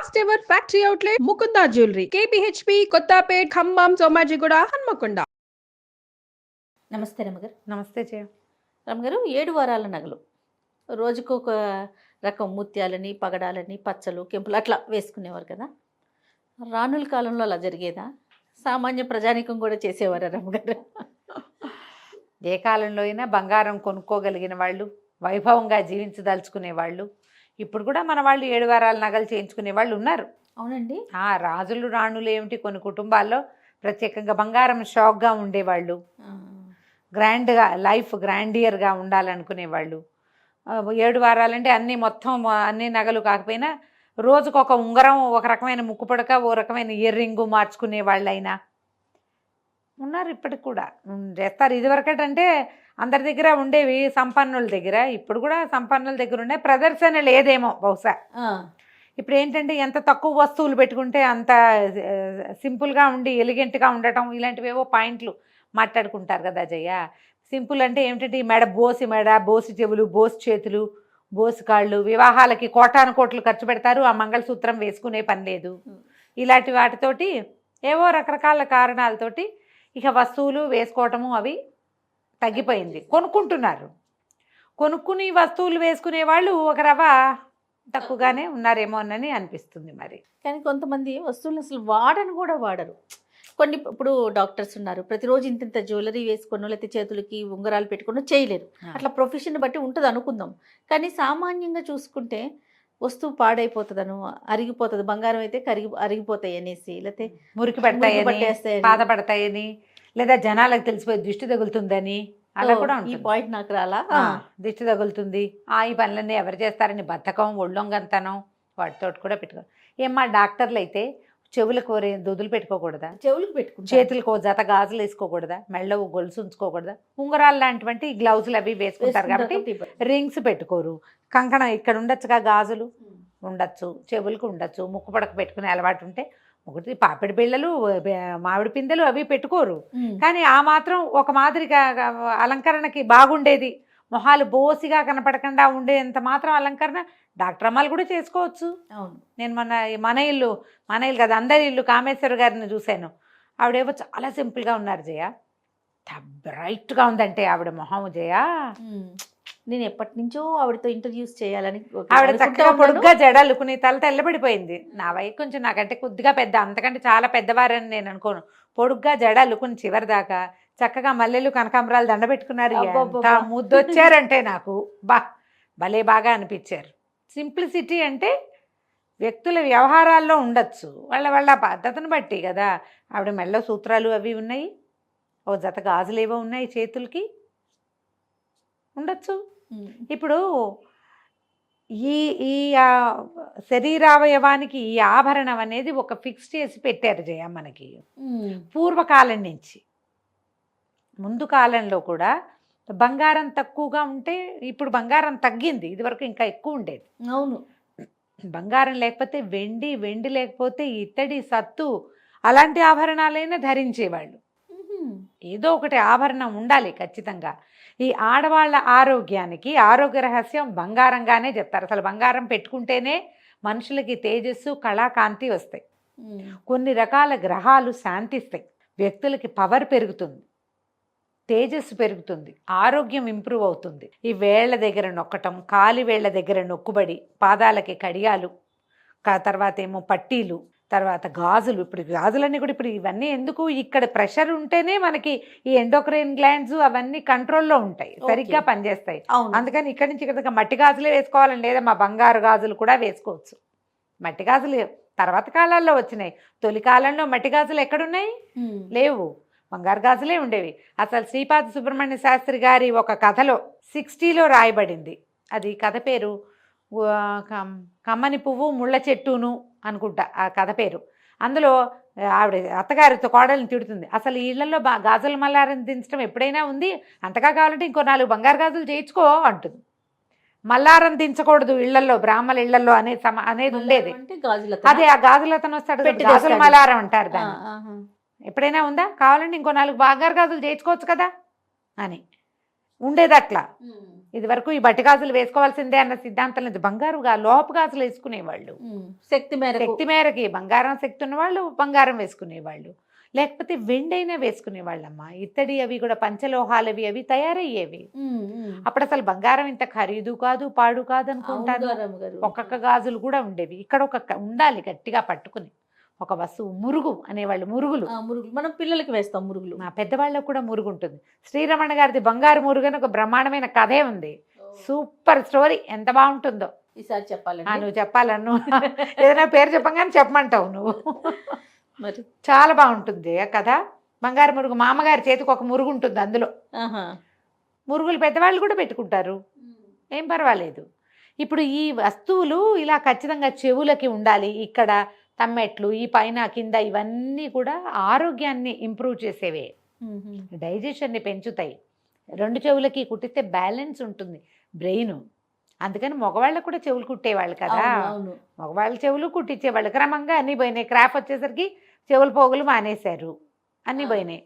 First ever factory outlet Mukunda jewellery KPHB Kothapet Khammam Somajiguda Hanamkonda నమస్తే రమ్మగారు నమస్తే జయ. రమ్మగారు ఏడు వారాల నగలు. రోజుకు ఒక రకం ముత్యాలని పగడాలని పచ్చలు కెంపులు అట్లా వేసుకునేవారు కదా. రానుల కాలంలో అలా జరిగేదా? సామాన్య ప్రజానికం కూడా చేసేవారా రమ్మగారు ఏ కాలంలో అయినా బంగారం కొనుక్కోగలిగిన వాళ్ళు వైభవంగా జీవించదలుచుకునే వాళ్ళు ఇప్పుడు కూడా మన వాళ్ళు ఏడు వారాల నగలు చేయించుకునే వాళ్ళు ఉన్నారు. అవునండి. ఆ రాజులు రాణులు ఏమిటి కొన్ని కుటుంబాల్లో ప్రత్యేకంగా బంగారం షాక్గా ఉండేవాళ్ళు. గ్రాండ్గా లైఫ్ గ్రాండియర్గా ఉండాలనుకునే వాళ్ళు ఆ, ఏడు వారాలంటే అన్నీ మొత్తం అన్ని నగలు కాకపోయినా రోజుకు ఒక ఉంగరం ఒక రకమైన ముక్కు పుడక ఓ రకమైన ఇయర్ రింగు మార్చుకునే వాళ్ళైనా ఉన్నారు ఇప్పటికి కూడా. చేస్తారు. ఇదివరకటంటే అందరి దగ్గర ఉండేవి సంపన్నుల దగ్గర. ఇప్పుడు కూడా సంపన్నుల దగ్గర ఉండే ప్రదర్శన లేదేమో బహుశా. ఇప్పుడు ఏంటంటే ఎంత తక్కువ వస్తువులు పెట్టుకుంటే అంత సింపుల్గా ఉండి ఎలిగెంట్గా ఉండటం ఇలాంటివేవో పాయింట్లు మాట్లాడుకుంటారు కదా జయ. సింపుల్ అంటే ఏమిటంటే ఈ మెడ బోసి మెడ బోసి చెవులు బోసి చేతులు బోసి కాళ్ళు వివాహాలకి కోటాను కోట్లు ఖర్చు పెడతారు. ఆ మంగళసూత్రం వేసుకునే పని లేదు. ఇలాంటి వాటితోటి ఏవో రకరకాల కారణాలతోటి ఇక వస్తువులు వేసుకోవటము అవి తగ్గిపోయింది. కొనుక్కుంటున్నారు. కొనుక్కుని వస్తువులు వేసుకునే వాళ్ళు ఒక రవ తక్కువగానే ఉన్నారేమోనని అనిపిస్తుంది మరి. కానీ కొంతమంది వస్తువులు అసలు వాడని కూడా వాడరు. కొన్ని ఇప్పుడు డాక్టర్స్ ఉన్నారు. ప్రతిరోజు ఇంత ఇంత జ్యువెలరీ వేసుకొని లేకపోతే చేతులకి ఉంగరాలు పెట్టుకొని చేయలేరు. అట్లా ప్రొఫెషన్ బట్టి ఉంటుంది అనుకుందాం కానీ సామాన్యంగా చూసుకుంటే వస్తువు పాడైపోతుందను అరిగిపోతుంది బంగారం అయితే కరిగి అరిగిపోతాయి అనేసి లేకపోతే మురికి పట్టేస్తాయని. బాధపడతాయని లేదా జనాలకు తెలిసిపోయి దిష్టి తగులుతుందని అలా కూడా ఈ పాయింట్ నాకు రాలా? దిష్టి తగులుతుంది. ఆ ఈ పనులన్నీ ఎవరు చేస్తారని బద్ధకం ఒళ్ళొంగంతనం వాటితోటి కూడా పెట్టుకో. ఏమ్మా డాక్టర్లు అయితే చెవులకు ఒరే దుదులు పెట్టుకోకూడదా? చెవులకు పెట్టుకుంటా. చేతులకు జత గాజులు వేసుకోకూడదా? మెళ్ళ గొలుసు ఉంచుకోకూడదా? ఉంగరాలు లాంటివంటి గ్లౌజులు అవి వేసుకుంటారు కాబట్టి రింగ్స్ పెట్టుకోరు. కంకణం ఇక్కడ ఉండొచ్చుగా గాజులు? ఉండొచ్చు. చెవులకు ఉండొచ్చు. ముక్కు పడక పెట్టుకునే అలవాటు ఉంటే ఒకటి పాపిడి బె- మామిడి పిందెలు అవి పెట్టుకోరు. కానీ ఆ మాత్రం ఒక మాదిరిగా అలంకరణకి బాగుండేది. మొహాలు బోసిగా కనపడకుండా ఉండేంత మాత్రం అలంకరణ డాక్టర్ అమ్మాలు కూడా చేసుకోవచ్చు. అవును. నేను మన మన ఇల్లు మన ఇల్లు కదా అందరి ఇల్లు కామేశ్వర గారిని చూశాను. ఆవిడేమో చాలా సింపుల్గా ఉన్నారు జయ. బ్రైట్గా ఉందంటే ఆవిడ మొహం జయ. నేను ఎప్పటి నుంచో ఆవిడతో ఇంటర్వ్యూస్ చేయాలని ఆవిడ చక్కగా. పొడుగ్గా జడలుకుని తల తెల్లబడిపోయింది. నా వయసు కొంచెం నాకంటే కొద్దిగా పెద్ద అంతకంటే చాలా పెద్దవారని నేను అనుకోను. పొడుగ్గా జడలుకుని చివరి దాకా చక్కగా మల్లెలు కనకాంబరాలు దండ పెట్టుకున్నారు ముద్దొచ్చారంటే నాకు. బా భలే బాగా అనిపించారు. సింప్లిసిటీ అంటే వ్యక్తుల వ్యవహారాల్లో ఉండొచ్చు. వాళ్ళ వాళ్ళ పద్ధతిని బట్టి కదా. ఆవిడ మెల్ల సూత్రాలు అవి ఉన్నాయి. ఓ జత గాజులు ఏవో ఉన్నాయి చేతులకి. ఉండొచ్చు. ఇప్పుడు ఈ ఈ శరీరావయవానికి ఈ ఆభరణం అనేది ఒక ఫిక్స్ చేసి పెట్టారు జయ మనకి. పూర్వకాలం నుంచి. ముందు కాలంలో కూడా బంగారం తక్కువగా ఉంటే ఇప్పుడు బంగారం తగ్గింది ఇదివరకు ఇంకా ఎక్కువ ఉండేది. అవును. బంగారం లేకపోతే వెండి వెండి లేకపోతే ఇత్తడి సత్తు అలాంటి ఆభరణాలైనా ధరించేవాళ్ళు. ఏదో ఒకటి ఆభరణం ఉండాలి ఖచ్చితంగా. ఈ ఆడవాళ్ళ ఆరోగ్యానికి ఆరోగ్య రహస్యం బంగారంగానే చెప్తారు. అసలు బంగారం పెట్టుకుంటేనే మనుషులకి తేజస్సు కళాకాంతి వస్తాయి. కొన్ని రకాల గ్రహాలు శాంతిస్తాయి. వ్యక్తులకి పవర్ పెరుగుతుంది. తేజస్సు పెరుగుతుంది ఆరోగ్యం ఇంప్రూవ్ అవుతుంది. ఈ వేళ్ళ దగ్గర నొక్కటం కాలి వేళ్ళ దగ్గర నొక్కుబడి పాదాలకి కడియాలు తర్వాత ఏమో పట్టీలు తర్వాత గాజులు ఇప్పుడు గాజులన్నీ కూడా ఇప్పుడు ఇవన్నీ ఎందుకు ఇక్కడ ప్రెషర్ ఉంటేనే మనకి ఈ ఎండోక్రైన్ గ్లాండ్స్ అవన్నీ కంట్రోల్లో ఉంటాయి సరిగ్గా. పనిచేస్తాయి. అవును. అందుకని ఇక్కడి నుంచి ఇక్కడ మట్టి గాజులే వేసుకోవాలని లేదా మా బంగారు గాజులు కూడా వేసుకోవచ్చు. మట్టి గాజులు తర్వాత కాలాల్లో వచ్చినాయి. తొలి కాలంలో మట్టి గాజులు ఎక్కడున్నాయి. లేవు. బంగారు గాజులే ఉండేవి. అసలు శ్రీపాద సుబ్రహ్మణ్య శాస్త్రి గారి ఒక కథలో సిక్స్టీలో రాయబడింది. అది కథ పేరు కమ్మని పువ్వు ముళ్ళ చెట్టును అనుకుంటా ఆ కథ పేరు. అందులో ఆవిడ అత్తగారితో కోడల్ని తిడుతుంది. అసలు ఈ ఇళ్ళలో బా గాజుల మల్లారం దించడం ఎప్పుడైనా ఉంది? అంతగా కావాలంటే ఇంకో నాలుగు బంగారు గాజులు చేయించుకో అంటుంది. మల్లారం దించకూడదు ఇళ్ళలో బ్రాహ్మణ ఇళ్ళలో అనే సమ అనేది ఉండేది. అదే ఆ గాజులు అతను వస్తాడు గాజుల. మలారం అంటారు దాన్ని. ఎప్పుడైనా ఉందా? కావాలంటే ఇంకో నాలుగు బాగారు గాజులు చేయించుకోవచ్చు కదా? అని. ఉండేది అట్లా ఇది వరకు ఈ బట్టి గాజులు వేసుకోవాల్సిందే అన్న సిద్ధాంతం లేదు. బంగారు గా- లోపు గాజులు వేసుకునేవాళ్ళు. శక్తి మేరకు. శక్తి మేరకి బంగారం శక్తి ఉన్న వాళ్ళు బంగారం వేసుకునేవాళ్ళు. లేకపోతే వెండైనా వేసుకునేవాళ్ళమ్మా. ఇత్తడి అవి కూడా పంచలోహాలవి అవి తయారయ్యేవి. ఉమ్, ఉమ్. అప్పుడు అసలు బంగారం ఇంత ఖరీదు కాదు పాడు కాదు అనుకుంటాను. గారు. ఒక్కొక్క గాజులు కూడా ఉండేవి. ఇక్కడ ఒక ఉండాలి గట్టిగా పట్టుకుని. ఒక వస్తువు మురుగు అనేవాళ్ళు మురుగులు. మురుగులు. మనం పిల్లలకి వేస్తాం మురుగులు. మా పెద్దవాళ్ళకు కూడా మురుగు ఉంటుంది శ్రీరమణ గారిది బంగారు మురుగు అని ఒక బ్రహ్మాండమైన కథే ఉంది. Super story. ఎంత బాగుంటుందో. ఈసారి ఆ, చెప్పాలండి నువ్వు చెప్పాలను ఏదైనా పేరు చెప్పగానే చెప్పమంటావు నువ్వు. మరి. చాలా బాగుంటుంది ఆ కథ. బంగారు మురుగు మామగారి చేతికి ఒక మురుగు ఉంటుంది అందులో. మురుగులు పెద్దవాళ్ళు కూడా పెట్టుకుంటారు. ఏం పర్వాలేదు. ఇప్పుడు ఈ వస్తువులు ఇలా ఖచ్చితంగా చెవులకి ఉండాలి. ఇక్కడ తమ్మెట్లు ఈ పైన కింద ఇవన్నీ కూడా ఆరోగ్యాన్ని ఇంప్రూవ్ చేసేవే. డైజెషన్ని పెంచుతాయి. రెండు చెవులకి కుట్టిస్తే బ్యాలెన్స్ ఉంటుంది. బ్రెయిన్. అందుకని మగవాళ్ళకు కూడా చెవులు కుట్టేవాళ్ళు కదా. మగవాళ్ళ చెవులు కుట్టించేవాళ్ళు. క్రమంగా అన్నీ పోయినాయి. క్రాఫ్ వచ్చేసరికి చెవుల పోగులు మానేశారు. అన్నీ. పోయినాయి.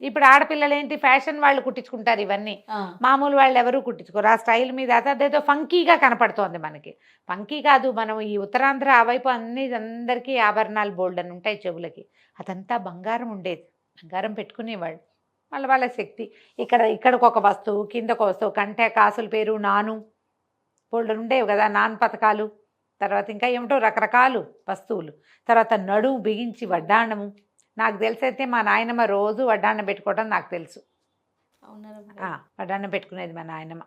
ఇప్పుడు ఆడపిల్లలు ఏంటి ఫ్యాషన్ వాళ్ళు కుట్టించుకుంటారు ఇవన్నీ. మామూలు వాళ్ళు ఎవరు కుట్టించుకోరు. ఆ స్టైల్ మీద అది అదేదో ఫంకీగా కనపడుతోంది మనకి. ఫంకీ కాదు మనం ఈ ఉత్తరాంధ్ర ఆ వైపు అన్ని అందరికీ ఆభరణాలు బోల్డ్ అని ఉంటాయి చెవులకి. అదంతా బంగారం ఉండేది. బంగారం పెట్టుకునేవాళ్ళు. వాళ్ళ వాళ్ళ శక్తి. ఇక్కడ ఇక్కడికి ఒక వస్తువు కిందకు వస్తువు కంటే కాసుల పేరు నాను. బోల్డ్ ఉండేవి కదా నాన్ పథకాలు. తర్వాత ఇంకా ఏమిటో రకరకాలు వస్తువులు. తర్వాత నడుము బిగించి వడ్డాణము. నాకు తెలిసైతే మా నాయనమ్మ రోజు వడ్డాణం పెట్టుకోవడం నాకు తెలుసు? వడ్డాన్నం పెట్టుకునేది మా నాయనమ్మ.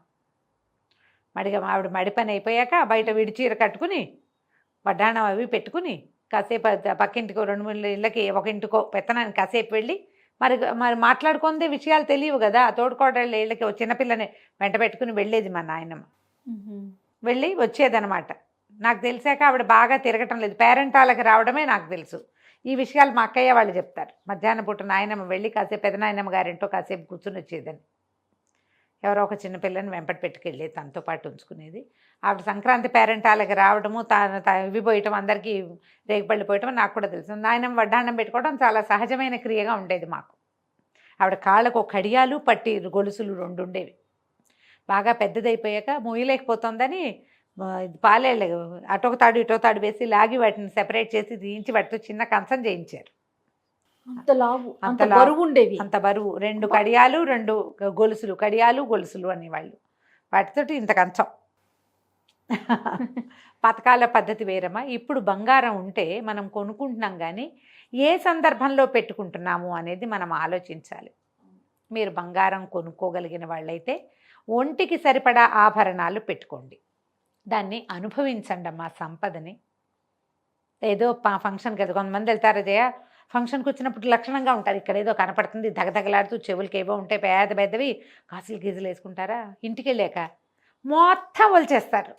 మడిగా ఆవిడ మడి పని అయిపోయాక బయట విడి చీర కట్టుకుని వడ్డాన్నం అవి పెట్టుకుని కాసేపు పక్కింటికో రెండు మూడు ఇళ్ళకి ఒక ఇంటికో పెత్తనానికి కాసేపు వెళ్ళి మరి మరి మాట్లాడుకుందే విషయాలు తెలియవు కదా. తోడుకోడళ్ళ ఇళ్ళకి చిన్నపిల్లని వెంట పెట్టుకుని వెళ్ళేది మా నాయనమ్మ. వెళ్ళి వచ్చేదనమాట నాకు తెలిసాక ఆవిడ బాగా తిరగటం లేదు. పేరెంటాలకు రావడమే నాకు తెలుసు. ఈ విషయాలు మా అక్కయ్య వాళ్ళు చెప్తారు. మధ్యాహ్నం పూట నాయనమ్మ వెళ్ళి కాసేపు పెదనాయనమ్మ గారింటో కాసేపు కూర్చుని వచ్చేదని. ఎవరో ఒక చిన్న పిల్లని వెంపటి పెట్టుకెళ్ళేది తనతో పాటు ఉంచుకునేది. ఆవిడ సంక్రాంతి పేరెంటాలకి రావడము తాను తా- ఇవి పోయటం అందరికీ రేగిపళ్ళు పోయటం నాకు కూడా తెలుసు. నాయనమ్మ వడ్డాన్నం పెట్టుకోవడం చాలా సహజమైన క్రియగా ఉండేది మాకు. ఆవిడ కాళ్ళకు ఒక కడియాలు పట్టి గొలుసులు రెండు ఉండేవి. బాగా పెద్దదైపోయాక మొయ్యలేకపోతుందని పాలేళ్ళు. అటొక తాడు ఇటో తాడు వేసి లాగి వాటిని సెపరేట్ చేసి తీయించి వాటితో చిన్న కంచం చేయించారు. అంత లావు అంత. బరువు ఉండేవి. అంత బరువు. రెండు కడియాలు రెండు గొలుసులు. కడియాలు గొలుసులు అనేవాళ్ళు. వాటితోటి ఇంత కంచం. పథకాల పద్ధతి వేరమ్మా. ఇప్పుడు బంగారం ఉంటే మనం కొనుక్కుంటున్నాం కానీ ఏ సందర్భంలో పెట్టుకుంటున్నాము అనేది మనం ఆలోచించాలి. మీరు బంగారం కొనుక్కోగలిగిన వాళ్ళైతే ఒంటికి సరిపడా ఆభరణాలు పెట్టుకోండి. దాన్ని అనుభవించండి అమ్మా సంపదని. ఏదో ప- ఫంక్షన్ కదా కొంతమంది వెళ్తారు జయ ఫంక్షన్కి వచ్చినప్పుడు లక్షణంగా ఉంటారు. ఇక్కడ ఏదో కనపడుతుంది దగదగలాడుతూ చెవులకి ఏవో ఉంటాయి పెద్ద పెద్దవి కాసులు గీజులు వేసుకుంటారా? ఇంటికి వెళ్ళాక మొత్తం వలిచేస్తారు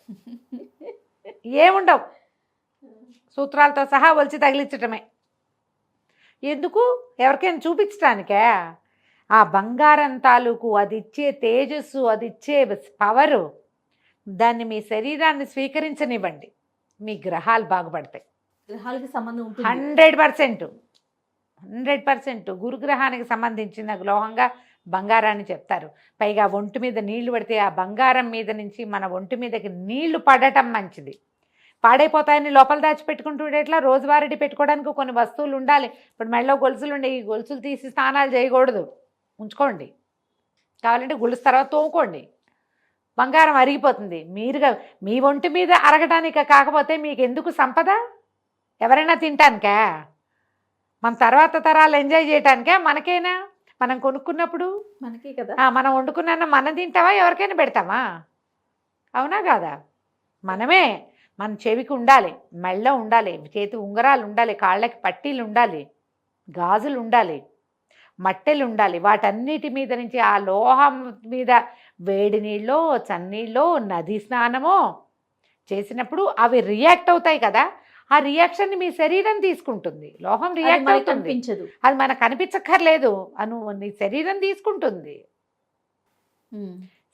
ఏముండవు. సూత్రాలతో సహా వలిచి తగిలించటమే. ఎందుకు? ఎవరికైనా చూపించడానికే ఆ బంగారం తాలూకు అది ఇచ్చే తేజస్సు అది ఇచ్చే పవరు దాన్ని మీ శరీరాన్ని స్వీకరించనివ్వండి. మీ గ్రహాలు బాగుపడతాయి. గ్రహాలకి సంబంధం ఉంటుంది. Hundred percent. Hundred percent. గురుగ్రహానికి సంబంధించిన లోహంగా బంగారాన్ని చెప్తారు. పైగా ఒంటి మీద నీళ్ళు పడితే ఆ బంగారం మీద నుంచి మన ఒంటి మీదకి నీళ్ళు పడటం మంచిది. పాడైపోతాయని లోపల దాచిపెట్టుకుంటుండే ఎట్లా రోజువారీ పెట్టుకోవడానికి కొన్ని వస్తువులు ఉండాలి. ఇప్పుడు మెళ్ళో గొలుసులు ఉండే ఈ గొలుసులు తీసి స్నానాలు చేయకూడదు. ఉంచుకోండి. కావాలంటే గొలుసు తర్వాత తోముకోండి. బంగారం అరిగిపోతుంది. మీరుగా మీ ఒంటి మీద అరగటానికి కాకపోతే మీకు ఎందుకు సంపద? ఎవరైనా తింటానికా? మన తర్వాత తరాలు ఎంజాయ్ చేయటానికా మనకేనా? మనం కొనుక్కున్నప్పుడు? మనకి కదా. మనం వండుకున్న మనం తింటావా ఎవరికైనా పెడతామా? అవునా కాదా? మనమే. మన చెవికి ఉండాలి. మెళ్ళ ఉండాలి. చేతి ఉంగరాలు ఉండాలి. కాళ్ళకి పట్టీలు ఉండాలి. గాజులు ఉండాలి. మట్టెలు ఉండాలి వాటన్నిటి మీద నుంచి ఆ లోహం మీద వేడి నీళ్ళో చన్నీళ్ళో నది స్నానమో చేసినప్పుడు అవి రియాక్ట్ అవుతాయి కదా. ఆ రియాక్షన్ని మీ శరీరం తీసుకుంటుంది. లోహం రియాక్ట్ అవుతుంది. అది మనకు కనిపించక్కర్లేదు. అను నీ శరీరం తీసుకుంటుంది.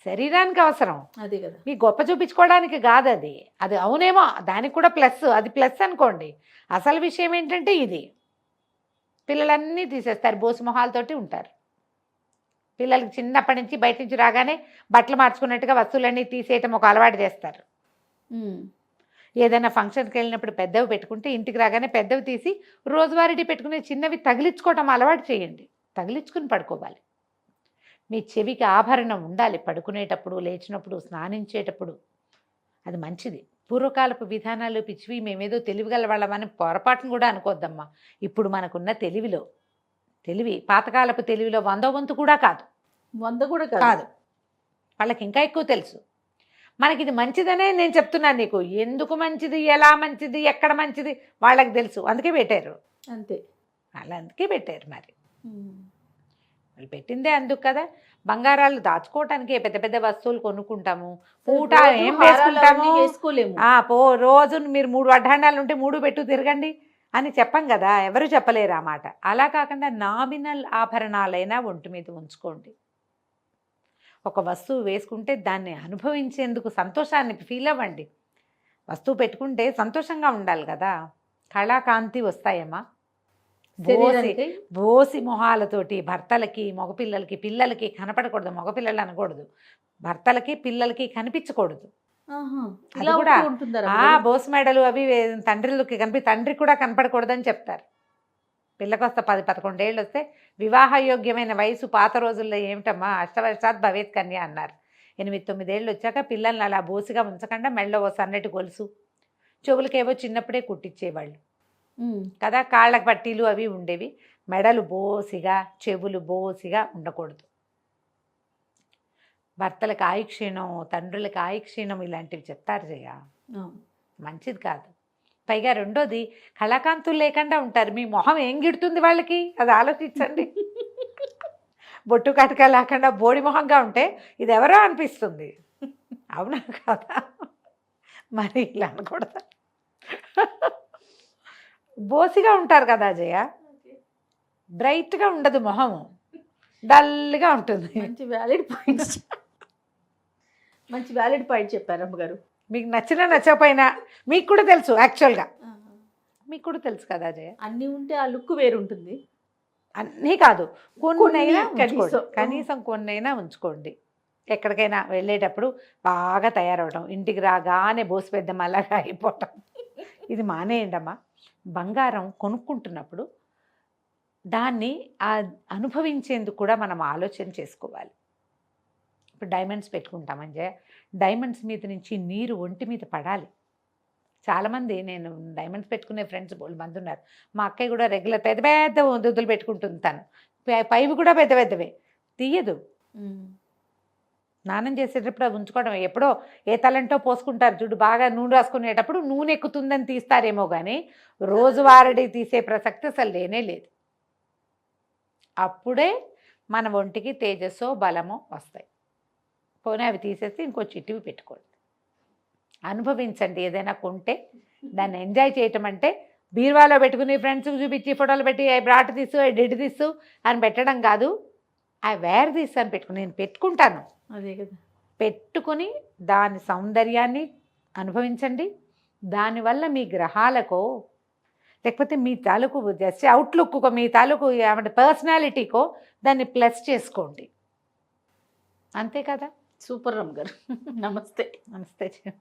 శరీరానికి అవసరం. అదే కదా. మీ గొప్ప చూపించుకోవడానికి కాదు అది అది అవునేమో. దానికి కూడా ప్లస్. అది ప్లస్ అనుకోండి. అసలు విషయం ఏంటంటే ఇది. పిల్లలన్నీ తీసేస్తారు బోసు మొహాలతోటి ఉంటారు. పిల్లలకి చిన్నప్పటి నుంచి బయట నుంచి రాగానే బట్టలు మార్చుకున్నట్టుగా వస్తువులన్నీ తీసేయటం ఒక అలవాటు చేస్తారు. ఏదైనా ఫంక్షన్కి వెళ్ళినప్పుడు పెద్దవి పెట్టుకుంటే ఇంటికి రాగానే పెద్దవి తీసి రోజువారీ పెట్టుకునే చిన్నవి తగిలించుకోవటం అలవాటు చేయండి. తగిలించుకుని పడుకోవాలి. మీ చెవికి ఆభరణం ఉండాలి పడుకునేటప్పుడు లేచినప్పుడు స్నానించేటప్పుడు అది మంచిది. పూర్వకాలపు విధానాలు పిచ్చివి మేమేదో తెలివిగల వాళ్ళమని పొరపాటును కూడా అనుకోద్దమ్మా. ఇప్పుడు మనకున్న తెలివిలో తెలివి పాతకాలపు తెలివిలో వందో వంతు కూడా కాదు. వంద కూడా కాదు. వాళ్ళకి ఇంకా ఎక్కువ తెలుసు. మనకి ఇది మంచిదనే నేను చెప్తున్నాను నీకు. ఎందుకు మంచిది ఎలా మంచిది ఎక్కడ మంచిది వాళ్ళకి తెలుసు. అందుకే పెట్టారు. అంతే. వాళ్ళు అందుకే పెట్టారు మరి. వాళ్ళు పెట్టిందే అందుకు కదా. బంగారాలు దాచుకోవటానికి పెద్ద పెద్ద వస్తువులు కొనుక్కుంటాము. పూట ఏం వేసుకుంటాము? వేసుకోలేము. ఆ, పో రోజు మీరు మూడు వడ్డాండాలు ఉంటే మూడు పెట్టు తిరగండి అని చెప్పం కదా. ఎవరు చెప్పలేరు ఆ మాట. అలా కాకుండా నామినల్ ఆభరణాలైనా ఒంటి మీద ఉంచుకోండి. ఒక వస్తువు వేసుకుంటే దాన్ని అనుభవించేందుకు సంతోషాన్ని ఫీల్ అవ్వండి. వస్తువు పెట్టుకుంటే సంతోషంగా ఉండాలి కదా. కళాకాంతి వస్తాయమ్మా. బోసి బోసి మొహాలతోటి భర్తలకి మగపిల్లలకి పిల్లలకి కనపడకూడదు మగపిల్లలు అనకూడదు భర్తలకి పిల్లలకి కనిపించకూడదు. అది ఇలా కూడా-? బోస్ మెడలు అవి తండ్రులకి కనిపి తండ్రి కూడా కనపడకూడదని చెప్తారు పిల్లకి వస్తే పది పదకొండేళ్ళు వస్తే వివాహయోగ్యమైన వయసు పాత రోజుల్లో ఏమిటమ్మా అష్టవర్షాత్ భవేత్ కన్య అన్నారు ఎనిమిది తొమ్మిదేళ్ళు వచ్చాక పిల్లల్ని అలా బోసిగా ఉంచకుండా మెడలో ఓ సన్నటి గొలుసు చెవులకేవో చిన్నప్పుడే కుట్టించేవాళ్ళు. కదా కాళ్ళకి పట్టీలు అవి ఉండేవి. మెడలు బోసిగా చెవులు బోసిగా ఉండకూడదు. భర్తలకు ఆయుక్షీణం తండ్రులకు ఆయుక్షీణం ఇలాంటివి చెప్తారు జయ. మంచిది కాదు. పైగా రెండోది కళాకాంతులు లేకుండా ఉంటారు. మీ మొహం ఏం గిడుతుంది వాళ్ళకి? అది ఆలోచించండి. బొట్టు కటక లేకుండా బోడి మొహంగా ఉంటే ఇది ఎవరో అనిపిస్తుంది. అవునా కదా? మరి ఇలా అనకూడదు? బోసిగా ఉంటారు కదా జయ బ్రైట్గా ఉండదు మొహము. డల్గా ఉంటుంది. మంచి వ్యాలిడ్ పాయింట్స్. మంచి వ్యాలిడ్ పాయింట్ చెప్పారు అమ్మగారు. మీకు నచ్చినా నచ్చకపోయినా మీకు కూడా తెలుసు యాక్చువల్గా. మీకు కూడా తెలుసు కదా జయ అన్ని ఉంటే ఆ లుక్ వేరు ఉంటుంది అన్నీ కాదు. కొన్నైనా ఉంచుకోండి. కనీసం. కనీసం కొన్నైనా ఉంచుకోండి. ఎక్కడికైనా వెళ్ళేటప్పుడు బాగా తయారవడం ఇంటికి రాగానే బోసు పెద్దమ్మ అలాగా అయిపోవటం ఇది మానేయండి అమ్మా బంగారం కొనుక్కుంటున్నప్పుడు దాన్ని అనుభవించేందుకు కూడా మనం ఆలోచన చేసుకోవాలి. ఇప్పుడు డైమండ్స్ పెట్టుకుంటామని డైమండ్స్ మీద నుంచి నీరు ఒంటి మీద పడాలి. చాలామంది నేను డైమండ్స్ పెట్టుకునే ఫ్రెండ్స్ బోల్ మంది ఉన్నారు. మా అక్కయ్య కూడా రెగ్యులర్ పెద్ద పెద్ద దుద్దులు పెట్టుకుంటుంది తను పై- పైవి కూడా పెద్ద పెద్దవే. తీయదు. స్నానం చేసేటప్పుడు అవి ఉంచుకోవడం ఎప్పుడో ఏ తలంటో పోసుకుంటారు చూడు బాగా నూనె రాసుకునేటప్పుడు నూనె ఎక్కుతుందని తీస్తారేమో కానీ రోజువారడి తీసే ప్రసక్తి అసలు లేనే లేదు. అప్పుడే మన ఒంటికి తేజస్సో బలమో వస్తాయి. పోనీ అవి తీసేసి ఇంకో చిట్టివి పెట్టుకోండి. అనుభవించండి ఏదైనా కొంటే దాన్ని ఎంజాయ్ చేయటం అంటే బీరువాలో పెట్టుకుని ఫ్రెండ్స్కి చూపించి ఫోటోలు పెట్టి బ్రాట్ తీసు డెడ్ తీసు అని పెట్టడం కాదు. ఐ వేర్ అని పెట్టుకుని నేను పెట్టుకుంటాను. అదే కదా. పెట్టుకుని దాని సౌందర్యాన్ని అనుభవించండి. దానివల్ల మీ గ్రహాలకో లేకపోతే మీ తాలూకు జస్ట్ అవుట్లుక్కో మీ తాలూకు ఏమంటే పర్సనాలిటీకో దాన్ని ప్లస్ చేసుకోండి. అంతే కదా? సూపర్ రమ్ గారు నమస్తే. నమస్తే.